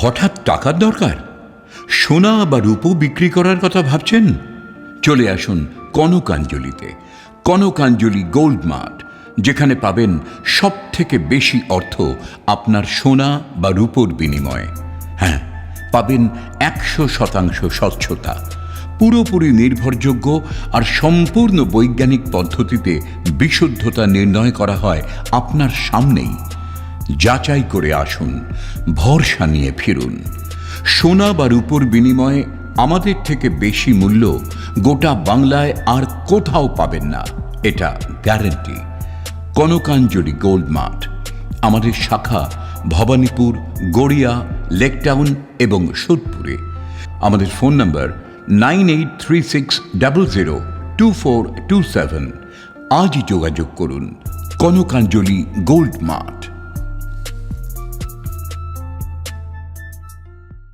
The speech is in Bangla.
হঠাৎ টাকার দরকার? সোনা বা রূপো বিক্রি করার কথা ভাবছেন? চলে আসুন কনকাঞ্জলিতে। কনকাঞ্জলি গোল্ড মার্ট, যেখানে পাবেন সব থেকে বেশি অর্থ আপনার সোনা বা রূপোর বিনিময়ে। হ্যাঁ পাবেন একশো শতাংশ স্বচ্ছতা। পুরোপুরি নির্ভরযোগ্য আর সম্পূর্ণ বৈজ্ঞানিক পদ্ধতিতে বিশুদ্ধতা নির্ণয় করা হয় আপনার সামনেই। যাচাই করে আসুন, ভরসা নিয়ে ফিরুন। সোনা বা রূপোর বিনিময়ে আমাদের থেকে বেশি মূল্য গোটা বাংলায় আর কোথাও পাবেন না, এটা গ্যারেন্টি। কনকাঞ্জলি গোল্ড মার্ট, আমাদের শাখা ভবানীপুর, গড়িয়া, লেকটাউন এবং সোদপুরে। আমাদের phone number nine eight three six double zero two four two seven. আজই যোগাযোগ করুন, কনকাঞ্জলি গোল্ড মার্ট।